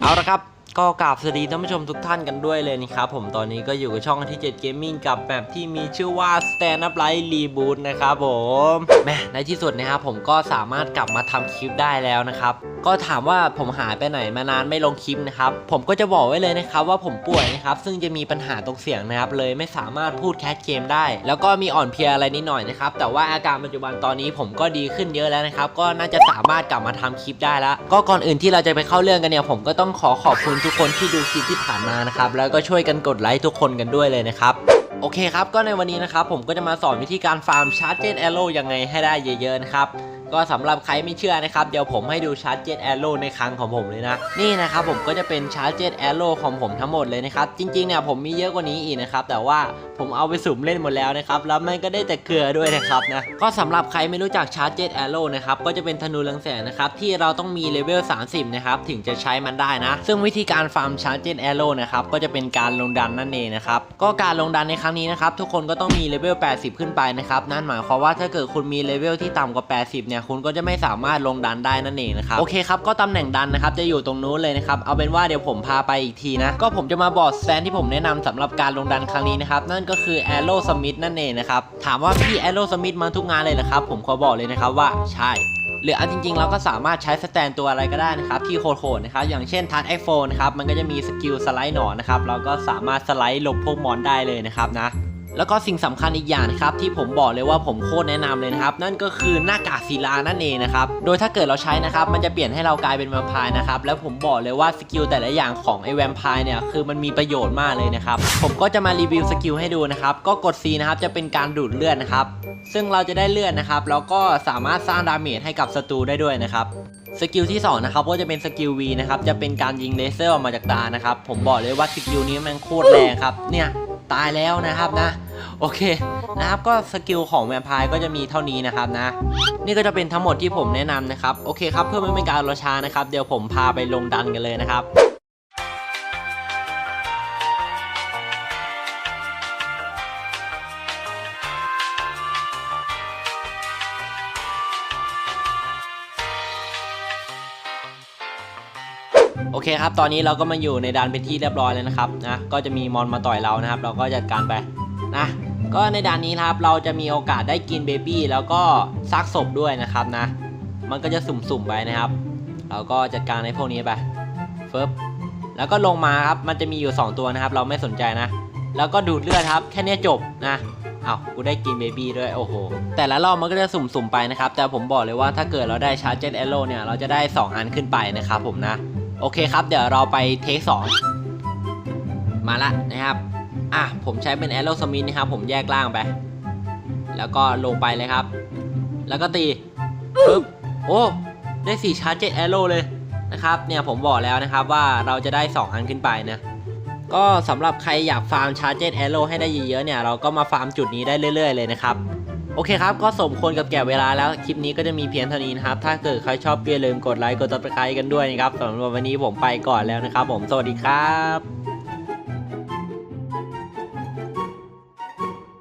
เอาละครับ ก็กราบสวัสดีท่านผู้ชมทุกท่านกันด้วยเลยนะครับผมตอนนี้ก็อยู่กับช่องที่7 Gaming กับแบบที่มีชื่อว่า Stand Up Light Reboot นะครับผมแม่ในที่สุดนะครับผมก็สามารถกลับมาทำคลิปได้แล้วนะครับก็ถามว่าผมหายไปไหนมานานไม่ลงคลิปนะครับผมก็จะบอกไว้เลยนะครับว่าผมป่วยนะครับซึ่งจะมีปัญหาตรงเสียงนะครับเลยไม่สามารถพูดแคสเกมได้ แล้วก็มีอ่อนเพลียอะไรนิดหน่อยนะครับแต่ว่าอาการปัจจุบันตอนนี้ผมก็ดีขึ้นเยอะแล้วนะครับก็น่าจะสามารถกลับมาทำคลิปได้แล้ว ก็ก่อนอื่นที่เราจะไปเข้าเรื่องกันเนี่ยผมก็ต้องขอขอบคุณทุกกคนที่ดูคลิปที่ผ่านมานะครับ แล้วก็ช่วยกันกดไลค์ทุกคนกันด้วยเลยนะครับโอเคครับ ก็ในวันนี้นะครับ ผมก็จะมาสอนวิธีการฟาร์มชาร์จเจนแอโร่ยังไงให้ได้เยอะๆนะครับ ก็สำหรับใครไม่เชื่อนะครับ เดี๋ยวผมให้ดูชาร์จเจ็ตแอโร่ในครั้งของผมเลยนะ นี่นะครับผมก็จะเป็นชาร์จเจ็ตแอโร่ของผมทั้งหมดเลยนะครับ จริงๆเนี่ยผมมีเยอะกว่านี้อีกนะครับ แต่ว่าผมเอาไปสุ่มเล่นหมดแล้วนะครับ แล้วมันก็ได้แต่เกลือด้วยนะครับนะ ก็สำหรับใครไม่รู้จักชาร์จเจ็ตแอโร่นะครับ ก็จะเป็นธนูเรืองแสงนะครับ ที่เราต้องมีเลเวล 30 นะครับ ถึงจะใช้มันได้นะ ซึ่งวิธีการฟาร์มชาร์จเจ็ตแอโร่นะครับ ก็จะเป็นการลงดันนั่นเองนะครับ ก็การลงดันในครั้งนี้นะครับ ทุกคนก็ต้องมีเลเวล 80 ขึ้นไปนะครับ นั่นหมายความว่าถ้าเกิดคุณมีเลเวลที่ต่ำกว่า 80 เนี่ยคุณก็จะไม่สามารถลงดันได้นั่นเองนะครับโอเคครับก็ตำแหน่งดันนะครับจะอยู่ตรงนู้นเลยนะครับเอาเป็นว่าเดี๋ยวผมพาไปอีกทีนะก็ผมจะมาบอกสแตนที่ผมแนะนำสำหรับการลงดันครั้งนี้นะครับนั่นก็คือ Arrow Smith นั่นเองนะครับถามว่าพี่ Arrow Smith มาทุกงานเลยเหรอครับผมขอบอกเลยนะครับว่าใช่หรือเอาจริงๆ เราก็สามารถใช้สแตนตัวอะไรก็ได้นะครับ ที่โคตรๆนะครับ อย่างเช่นทัชไอโฟนนะครับ มันก็จะมีสกิลสไลด์หนอนนะครับ เราก็สามารถสไลด์หลบพวกมอนได้เลยนะครับนะ แล้วก็สิ่งสำคัญอีกอย่างนะครับที่ผมบอกเลยว่าผมโคตรแนะนำเลยนะครับ นั่นก็คือหน้ากากศิลานั่นเองนะครับ โดยถ้าเกิดเราใช้นะครับ มันจะเปลี่ยนให้เรากลายเป็นแวมไพร์นะครับ แล้วผมบอกเลยว่าสกิลแต่ละอย่างของไอแวมไพร์เนี่ยคือมันมีประโยชน์มากเลยนะครับ ผมก็จะมารีวิวสกิลให้ดูนะครับ ก็กด C นะครับจะเป็นการดูดเลือดนะครับ ซึ่งเราจะได้เลือดนะครับ แล้วก็สามารถสร้างดาเมจให้กับศัตรูได้ด้วยนะครับสกิลที่2นะครับก็จะเป็นสกิล V นะครับจะเป็นการยิงเลเซอร์ออกมาจากตานะครับผมบอกเลยว่าสกิลนี้มันโคตรแรงครับเนี่ย ตายแล้วนะครับนะ โอเคนะครับก็สกิลของแวมไพร์ก็จะมีเท่านี้นะครับนะ นี่ก็จะเป็นทั้งหมดที่ผมแนะนำนะครับ โอเคครับเพื่อไม่เป็นการรอช้านะครับ เดี๋ยวผมพาไปลงดันกันเลยนะครับ โอเคครับ ตอนนี้เราก็มาอยู่ในด่านเป็นที่เรียบร้อยแล้วนะครับนะก็จะมีมอนมาต่อยเรานะครับ เราก็จัดการไปนะก็ในด่านนี้ครับเราจะมีโอกาสได้กินเบบี้แล้วก็ซักศพด้วยนะครับนะ มันก็จะสุ่มๆไปนะครับ เราก็จัดการในพวกนี้ไปเฟิบแล้วก็ลงมาครับมันจะมีอยู่ 2 ตัวนะครับ เราไม่สนใจนะ แล้วก็ดูดเลือดครับ แค่เนี้ยจบนะอ้าวกูได้กินเบบี้ด้วยโอ้โหแต่ละรอบมันก็จะสุ่มๆไปนะครับ แต่ผมบอกเลยว่าถ้าเกิดเราได้ชาร์จเจ็ตแอโร่เนี่ยเราจะได้ 2 อันขึ้นไปนะครับผมนะ โอเคครับ เดี๋ยวเราไปเทคสองมาละนะครับ อะ ผมใช้เป็นแอโรสมิธนะครับ ผมแยกล่างไป แล้วก็ลงไปเลยครับ แล้วก็ตีปึ๊บโอ้ได้สี่ชาร์จเจ็ดแอโรเลยนะครับ เนี่ยผมบอกแล้วนะครับว่าเราจะได้ 2 อันขึ้นไปนะก็สำหรับใครอยากฟาร์มชาร์จเจ็ตแอโร่ให้ได้เยอะๆเนี่ย เราก็มาฟาร์มจุดนี้ได้เรื่อยๆเลยนะครับ โอเคครับ ก็สมควรกับแก่เวลาแล้ว คลิปนี้ก็จะมีเพียงเท่านี้นะครับ ถ้าเกิดใครชอบอย่าลืมกดไลค์ กดติดตามกันด้วยนะครับสำหรับวันนี้ผมไปก่อนแล้วนะครับ ผม สวัสดีครับ